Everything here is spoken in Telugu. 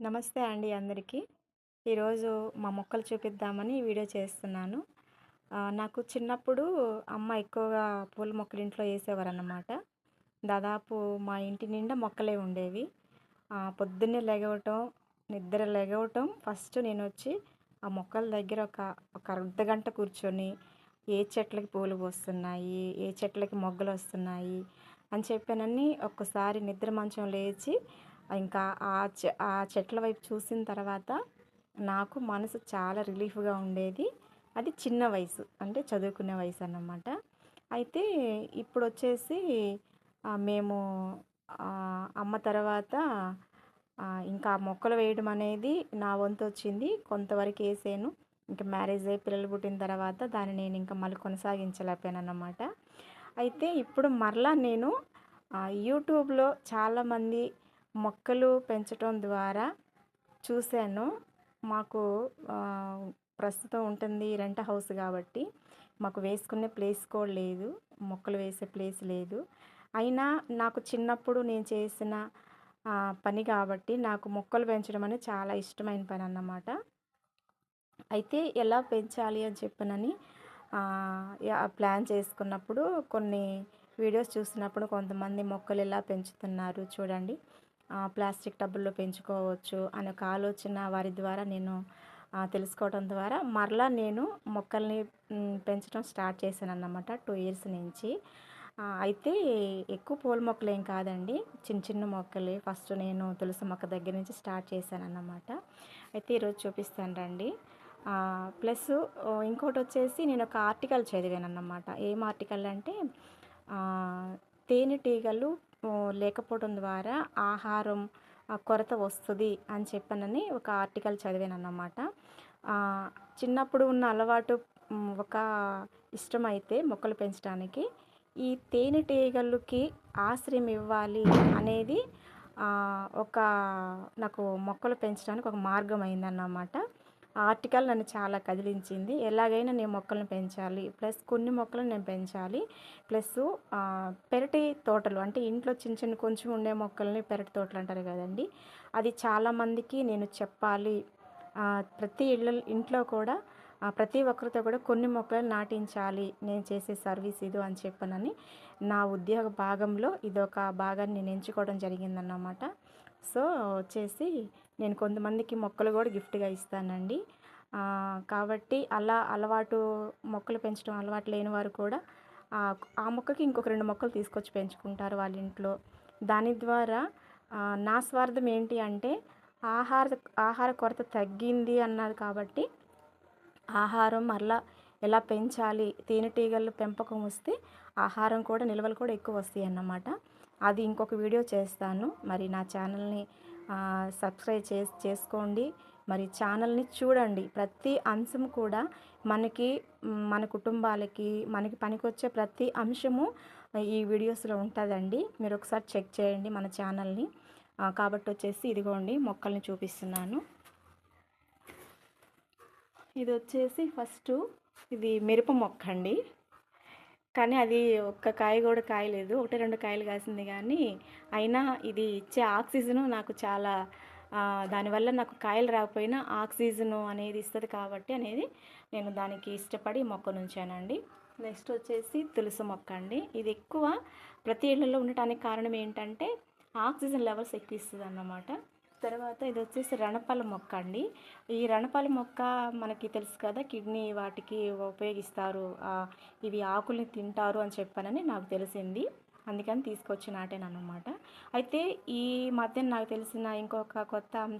నమస్తే అండి అందరికీ. ఈరోజు మా మొక్కలు చూపిద్దామని వీడియో చేస్తున్నాను. నాకు చిన్నప్పుడు అమ్మ ఎక్కువగా పూల మొక్కలు ఇంట్లో వేసేవారన్నమాట. దాదాపు మా ఇంటి నిండా మొక్కలే ఉండేవి. పొద్దున్నే లెగవటం నిద్ర లెగవటం ఫస్ట్ నేను వచ్చి ఆ మొక్కల దగ్గర ఒక ఒక అర్ధ గంట కూర్చొని ఏ చెట్లకి పూలు పోస్తున్నాయి ఏ చెట్లకి మొగ్గలు వస్తున్నాయి అని చెప్పానని ఒక్కసారి నిద్ర మంచం లేచి ఇంకా ఆ చె ఆ చెట్ల వైపు చూసిన తర్వాత నాకు మనసు చాలా రిలీఫ్గా ఉండేది. అది చిన్న వయసు అంటే చదువుకునే వయసు అన్నమాట. అయితే ఇప్పుడు వచ్చేసి మేము అమ్మ తర్వాత ఇంకా మొక్కలు వేయడం అనేది నా వంతు వచ్చింది. కొంతవరకు వేసాను. ఇంకా మ్యారేజ్ అయ్యి పిల్లలు పుట్టిన తర్వాత దాన్ని నేను ఇంకా మళ్ళీ కొనసాగించలేకపోయాను అన్నమాట అయితే ఇప్పుడు మరలా నేను యూట్యూబ్లో చాలామంది మొక్కలు పెంచడం ద్వారా చూశాను. మాకు ప్రస్తుతం ఉంటుంది రెంట్ హౌస్ కాబట్టి మాకు వేసుకునే ప్లేస్ కూడా లేదు. మొక్కలు వేసే ప్లేస్ లేదు. అయినా నాకు చిన్నప్పుడు నేను చేసిన పని కాబట్టి నాకు మొక్కలు పెంచడం అనేది చాలా ఇష్టమైన పని అన్నమాట. అయితే ఎలా పెంచాలి అని చెప్పనని ప్లాన్ చేసుకున్నప్పుడు కొన్ని వీడియోస్ చూసినప్పుడు కొంతమంది మొక్కలు ఎలా పెంచుతున్నారు చూడండి. ప్లాస్టిక్ టబ్బుల్లో పెంచుకోవచ్చు అనే ఒక ఆలోచన వారి ద్వారా నేను తెలుసుకోవడం ద్వారా మరలా నేను మొక్కల్ని పెంచడం స్టార్ట్ చేశాను అన్నమాట టూ ఇయర్స్ నుంచి. అయితే ఎక్కువ పూల మొక్కలు ఏం కాదండి. చిన్న చిన్న మొక్కలే ఫస్ట్ నేను తులసి మొక్క దగ్గర నుంచి స్టార్ట్ చేశాను అన్నమాట అయితే ఈరోజు చూపిస్తాను రండి. ప్లస్ ఇంకోటి వచ్చేసి నేను ఒక ఆర్టికల్ చదివాను అన్నమాట ఏం ఆర్టికల్ అంటే తేనెటీగలు లేకపోవడం ద్వారా ఆహారం కొరత వస్తుంది అని చెప్పనని ఒక ఆర్టికల్ చదివాను అన్నమాట చిన్నప్పుడు ఉన్న అలవాటు ఒక ఇష్టమైతే మొక్కలు పెంచడానికి ఈ తేనెటీగలకి ఆశ్రయం ఇవ్వాలి అనేది ఒక నాకు మొక్కలు పెంచడానికి ఒక మార్గం అయిందన్నమాట ఆర్టికల్ నన్ను చాలా కదిలించింది. ఎలాగైనా నేను మొక్కలను పెంచాలి. ప్లస్ కొన్ని మొక్కలను నేను పెంచాలి. ప్లస్ పెరటి తోటలు అంటే ఇంట్లో చిన్న చిన్న కొంచెం ఉండే మొక్కల్ని పెరటి తోటలు అంటారు కదండి. అది చాలామందికి నేను చెప్పాలి. ప్రతి ఇళ్ళ ఇంట్లో కూడా ప్రతి ఒక్కరితో కూడా కొన్ని మొక్కలు నాటించాలి. నేను చేసే సర్వీస్ ఇది అని చెప్పనని నా ఉద్యోగ భాగంలో ఇదొక భాగాన్ని నేను ఎంచుకోవడం జరిగిందన్నమాట. సో వచ్చేసి నేను కొంతమందికి మొక్కలు కూడా గిఫ్ట్గా ఇస్తానండి. కాబట్టి అలా అలవాటు మొక్కలు పెంచడం అలవాటు లేని వారు కూడా ఆ మొక్కకి ఇంకొక రెండు మొక్కలు తీసుకొచ్చి పెంచుకుంటారు వాళ్ళ ఇంట్లో. దాని ద్వారా నా స్వార్థం ఏంటి అంటే ఆహార ఆహార కొరత తగ్గింది అన్నది కాబట్టి ఆహారం మరలా ఎలా పెంచాలి తేనెటీగల పెంపకం వస్తే ఆహారం కూడా నిల్వలు కూడా ఎక్కువ వస్తాయి అన్నమాట అది ఇంకొక వీడియో చేస్తాను. మరి నా ఛానల్ని సబ్స్క్రైబ్ చేసి చేసుకోండి. మరి ఛానల్ని చూడండి. ప్రతి అంశం కూడా మనకి మన కుటుంబాలకి మనకి పనికొచ్చే ప్రతి అంశము ఈ వీడియోస్లో ఉంటుందండి. మీరు ఒకసారి చెక్ చేయండి మన ఛానల్ని. కాబట్టి వచ్చేసి ఇదిగోండి మొక్కల్ని చూపిస్తున్నాను. ఇది వచ్చేసి ఫస్ట్ ఇది మిరప మొక్క అండి కానీ అది ఒక్క కాయ కూడా కాయలేదు. ఒకటి రెండు కాయలు కాసింది కానీ అయినా ఇది ఇచ్చే ఆక్సిజను నాకు చాలా దానివల్ల నాకు కాయలు రాకపోయినా ఆక్సిజను అనేది ఇస్తుంది కాబట్టి అనేది నేను దానికి ఇష్టపడి మొక్క నుంచానండి నెక్స్ట్ వచ్చేసి తులసి మొక్క అండి. ఇది ఎక్కువ ప్రతి ఇళ్ళలో ఉండటానికి కారణం ఏంటంటే ఆక్సిజన్ లెవెల్స్ ఎక్కువ ఇస్తుంది అన్నమాట తర్వాత ఇది వచ్చేసి రణపాల మొక్క అండి. ఈ రణపాల మొక్క మనకి తెలుసు కదా కిడ్నీ వాటికి ఉపయోగిస్తారు. ఇవి ఆకుల్ని తింటారు అని చెప్పానని నాకు తెలిసింది. అందుకని తీసుకొచ్చి నాటాను అనమాట అయితే ఈ మధ్యన నాకు తెలిసిన ఇంకొక కొత్త